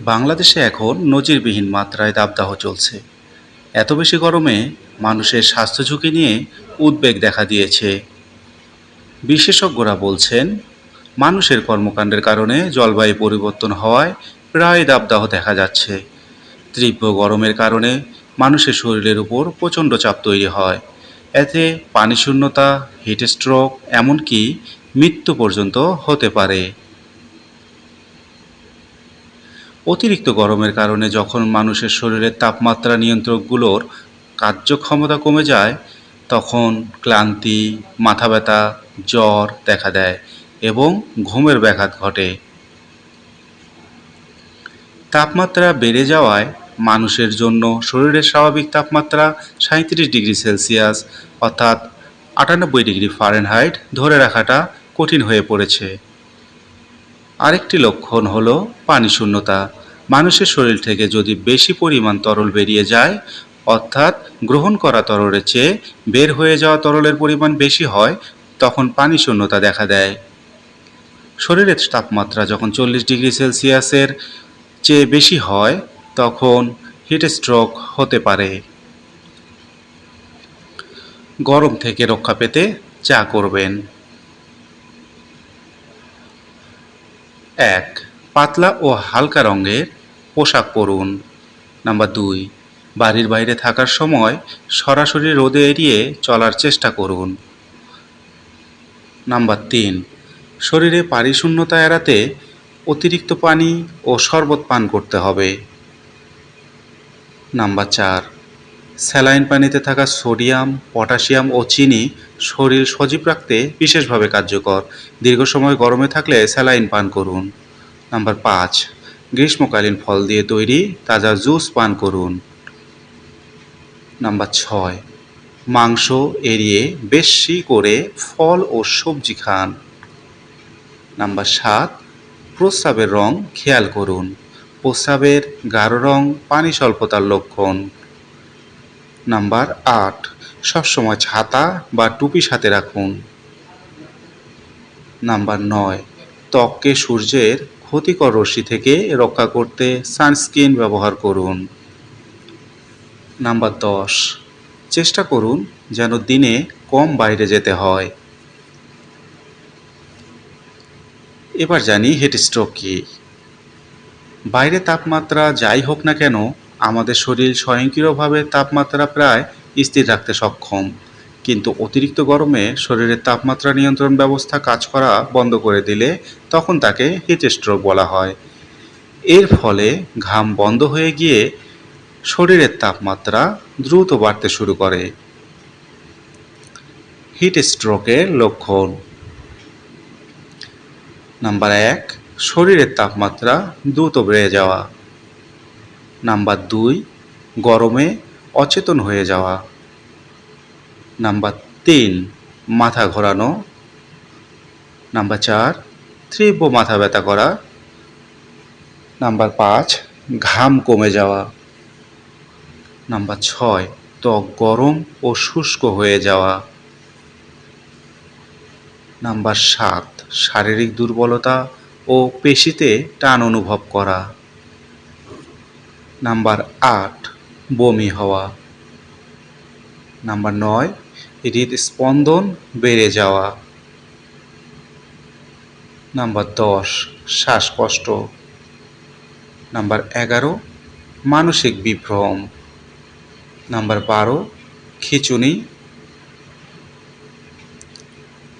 বাংলাদেশে এখন নজিরবিহীন মাত্রায় দাবদাহ চলছে। এত বেশি গরমে মানুষের স্বাস্থ্য ঝুঁকি নিয়ে উদ্বেগ দেখা দিয়েছে। বিশেষজ্ঞরা বলছেন, মানুষের কর্মকাণ্ডের কারণে জলবায়ু পরিবর্তন হওয়ায় প্রায় দাবদাহ দেখা যাচ্ছে। তীব্র গরমের কারণে মানুষের শরীরের উপর প্রচণ্ড চাপ তৈরি হয়। এতে পানিশূন্যতা হিট স্ট্রোক এমনকি মৃত্যু পর্যন্ত হতে পারে। অতিরিক্ত গরমের কারণে যখন মানুষের শরীরের তাপমাত্রা নিয়ন্ত্রকগুলোর কার্যক্ষমতা কমে যায়, তখন ক্লান্তি, মাথা ব্যথা, জ্বর দেখা দেয় এবং ঘুমের ব্যাঘাত ঘটে। তাপমাত্রা বেড়ে যাওয়ায় মানুষের জন্য শরীরের স্বাভাবিক তাপমাত্রা সাঁত্রিশ ডিগ্রি সেলসিয়াস, অর্থাৎ আটানব্বই ডিগ্রি ফারেনহাইট ধরে রাখাটা কঠিন হয়ে পড়েছে। আরেকটি লক্ষণ হলো পানি শূন্যতা। মানুষের শরীর থেকে যদি বেশি পরিমাণ তরল বেরিয়ে যায়, অর্থাৎ গ্রহণ করা তরলের চেয়ে বের হয়ে যাওয়া তরলের পরিমাণ বেশি হয়, তখন পানি শূন্যতা দেখা দেয়। শরীরের তাপমাত্রা যখন চল্লিশ ডিগ্রি সেলসিয়াসের চেয়ে বেশি হয়, তখন হিট স্ট্রোক হতে পারে। গরম থেকে রক্ষা পেতে চা করবেন। এক, পাতলা ও হালকা রঙের পোশাক পরুন। নাম্বার দুই, বাড়ির বাইরে থাকার সময় সরাসরি রোদে এড়িয়ে চলার চেষ্টা করুন। নাম্বার তিন, শরীরে পারিশূন্যতা এড়াতে অতিরিক্ত পানি ও শরবত পান করতে হবে। নাম্বার চার স্যালাইন পানিতে থাকা সোডিয়াম, পটাশিয়াম ও চিনি শরীর সজীব রাখতে বিশেষভাবে কার্যকর। দীর্ঘ সময় গরমে থাকলে স্যালাইন পান করুন। নাম্বার পাঁচ, গ্রীষ্মকালীন ফল দিয়ে তৈরি তাজা জুস পান করুন। নাম্বার ছয়, মাংস এড়িয়ে বেশি করে ফল ও সবজি খান। নাম্বার সাত, প্রস্রাবের রং খেয়াল করুন। প্রস্রাবের গাঢ় রং পানি স্বল্পতার লক্ষণ। নাম্বার আট। সবসময় ছাতা বা টুপি সাথে রাখুন। নাম্বার নয়। ত্বককে সূর্যের ক্ষতিকর রশ্মি থেকে রক্ষা করতে সানস্ক্রিন ব্যবহার করুন। নাম্বার দশ। চেষ্টা করুন যেন দিনে কম বাইরে যেতে হয়। এবার জানি হিট স্ট্রোক কী। বাইরে তাপমাত্রা যাই হোক না কেন আমাদের শরীর স্বয়ংক্রিয়ভাবে তাপমাত্রা প্রায় স্থির রাখতে সক্ষম। কিন্তু অতিরিক্ত গরমে শরীরের তাপমাত্রা নিয়ন্ত্রণ ব্যবস্থা কাজ করা বন্ধ করে দিলে তখন তাকে হিট স্ট্রোক বলা হয়। এর ফলে ঘাম বন্ধ হয়ে গিয়ে শরীরের তাপমাত্রা দ্রুত বাড়তে শুরু করে। হিট স্ট্রোকের লক্ষণ। নাম্বার এক, শরীরের তাপমাত্রা দ্রুত বেড়ে যাওয়া। নাম্বার দুই, গরমে অচেতন হয়ে যাওয়া। নাম্বার তিন, মাথা ঘোরানো। নাম্বার চার, তীব্র মাথা ব্যথা করা। নাম্বার পাঁচ, ঘাম কমে যাওয়া। নাম্বার ছয়, ত্বক গরম ও শুষ্ক হয়ে যাওয়া। নাম্বার সাত, শারীরিক দুর্বলতা ও পেশিতে টান অনুভব করা। নাম্বার আট, বমি হওয়া। নাম্বার নয় হৃদস্পন্দন বেড়ে যাওয়া। নাম্বার দশ, শ্বাসকষ্ট। নাম্বার এগারো, মানসিক বিভ্রম। নাম্বার বারো, খিচুনি।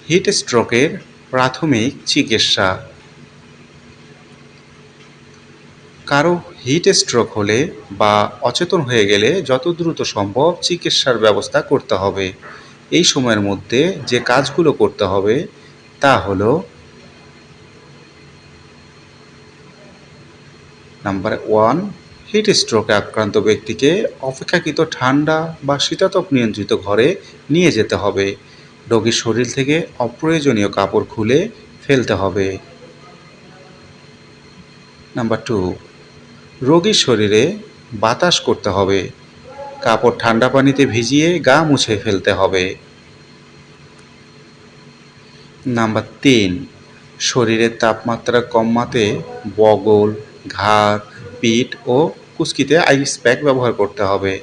হিট স্ট্রোকের প্রাথমিক চিকিৎসা। কারও হিট স্ট্রোক হলে বা অচেতন হয়ে গেলে যত দ্রুত সম্ভব চিকিৎসার ব্যবস্থা করতে হবে। এই সময়ের মধ্যে যে কাজগুলো করতে হবে তা হলো নাম্বার ওয়ান হিট স্ট্রোকে আক্রান্ত ব্যক্তিকে অপেক্ষাকৃত ঠান্ডা বা শীতাতপ নিয়ন্ত্রিত ঘরে নিয়ে যেতে হবে। রোগীর শরীর থেকে অপ্রয়োজনীয় কাপড় খুলে ফেলতে হবে। নাম্বার টু রোগীর শরীরে বাতাস করতে হবে। কাপড় ঠান্ডা পানিতে ভিজিয়ে গা মুছে ফেলতে হবে। নাম্বার তিন, শরীরের তাপমাত্রা কমাতে বগল, ঘাড়, পিঠ ও কুস্কিতে আইস প্যাক ব্যবহার করতে হবে।